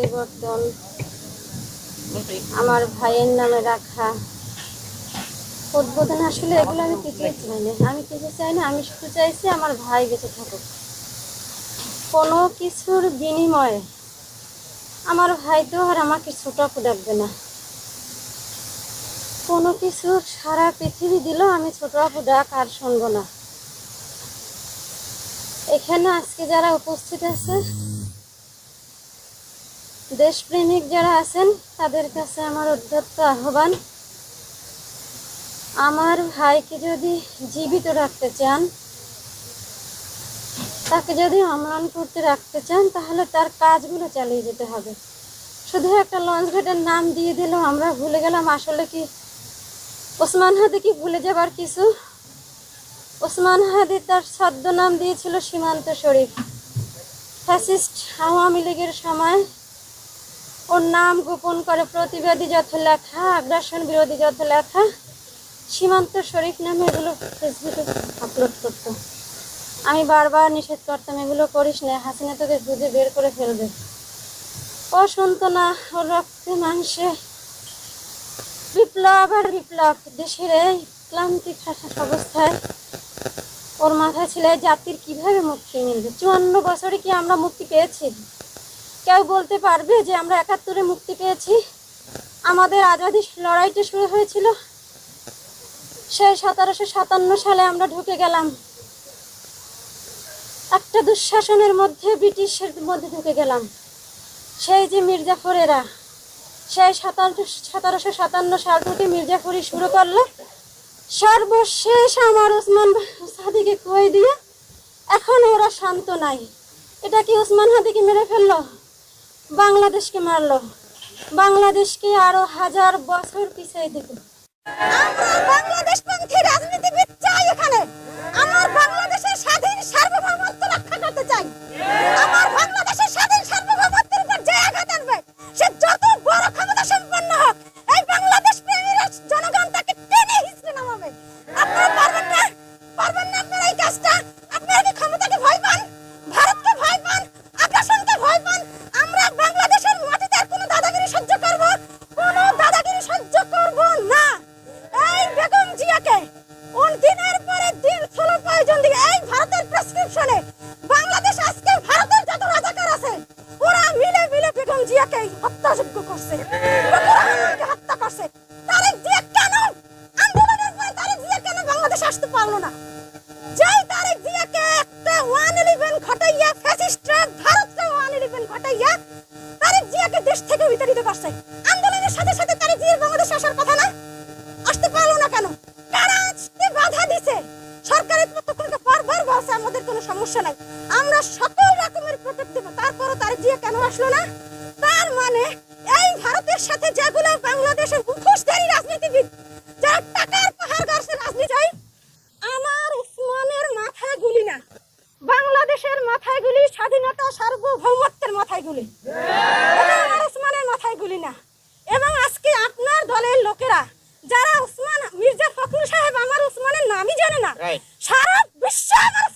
পরিবর্তন। আমার ভাইয়ের নামে রাখা। উদ্বোধন আসলে এগুলো আমি কিছুই চাই না। আমি কিছু চাই না, আমি শুধু চাইছি আমার ভাই বেঁচে থাকুক। কোনো কিছুর বিনিময়ে আমার ভাই তো আর আমাকে ছোট ডাকবে না। কোনো কিছু সারা পৃথিবী দিল আমি ছোট আপু ডাক আর শুনব না। এখানে আজকে যারা উপস্থিত আছে দেশপ্রেমিক যারা আছেন, তাদের কাছে আমার উদ্ধত্ত আহ্বান। আমার ভাইকে যদি জীবিত রাখতে চান, তাকে যদি অম্লান করতে রাখতে চান, তাহলে তার কাজগুলো চালিয়ে যেতে হবে। শুধু একটা লঞ্চ ঘাটের নাম দিয়ে দিলাম আমরা ভুলে গেলাম আসলে কি। ওসমান হাদি কি ভুলে যাবার কিছু? ওসমান হাদি তার ছদ্ম নাম দিয়েছিল সীমান্ত শরীফ। ফ্যাসিস্ট আওয়ামী লীগের সময় ওর নাম গোপন করে প্রতিবাদী যত লেখা, আগ্রাসন বিরোধী যত লেখা, সীমান্ত শরীফ নামে এগুলো ফেসবুকে আপলোড করতো। আমি বারবার নিষেধ করতাম, এগুলো করিস না, হাসিনা তোকে খুঁজে বের করে ফেলবে। ও শুনতো না, ওর রক্তে মাংসে। বিপ্লব আর বিপ্লব, দেশের এই ক্লান্তি খাসাস অবস্থায় ওর মাথায় ছিল জাতির কীভাবে মুক্তি মিলবে? চুয়ান্ন বছরে কি আমরা মুক্তি পেয়েছি? কেউ বলতে পারবে যে আমরা একাত্তরে মুক্তি পেয়েছি। আমাদের আজাদি লড়াইটা শুরু হয়েছিল। সেই সতেরোশো সাতান্ন সালে আমরা ঢুকে গেলাম। একটা দুঃশাসনের মধ্যে ব্রিটিশের মধ্যে ঢুকে গেলাম। সেই যে মির্জাফরেরা, সেই সতেরোশো সাতান্ন সাল থেকে মির্জাফরি শুরু করল। সর্বশেষ আমার ওসমান হাদিকে কয়ে দিয়ে, এখন ওরা শান্ত নাই। এটা কি ওসমান হাদিকে মেরে ফেলল? বাংলাদেশকে মারলো। বাংলাদেশকে আরও হাজার বছর পিছিয়ে দেবে। আমরা রাজনীতিবিদ চাই এখানে। আমার বাংলাদেশের স্বাধীন চাই। আমার বাংলাদেশের স্বাধীন সে যত ক্ষমতা সম্পন্ন হোক, এই বাংলাদেশ পারবেন না? পারবেন না এই আপনারা কি ক্ষমতাকে হত্যা তারেক জিয়া কেন? আন্দোলনের পরে তারেক জিয়া কেন বাংলাদেশ আসতে পারল না? যেই তারেক জিয়াকে একটা ওয়ান ইলেভেন ঘটাইয়া ফ্যাসিস্টরা ভারতকে ওয়ান ইলেভেন ঘটাইয়া তারেক জিয়াকে দেশ থেকে বিতাড়িত করছে আন্দোলনের সাথে সাথে তারেক জিয়ার বাংলাদেশ আসার কথা না? আসতে পারল না কেন? কারা আসতে বাধা দিছে? সরকারের পক্ষ থেকে বারবার বলছে, আমাদের কোনো সমস্যা নাই। আমরা সকল রকমের প্রোটেক্ট দেবো তারপরও তারেক জিয়া কেন আসলো না? তার মানে এই ভারতের সাথে যেগুলো বাংলাদেশের মুখোশধারী রাজনীতিবিদ যারা টাকার পাহাড় গাছে রাজনীতি আমার উসমানের মাথায় গুলি না। বাংলাদেশের মাথায় গুলি স্বাধীনতা সার্বভৌমত্বের মাথায় গুলি। আমার উসমানের মাথায় গুলি না। এবং আজকে আপনার দলের লোকেরা যারা উসমান মির্জা ফখরুল সাহেব আমার উসমানের নামই জানে না সারা বিশ্ব আমার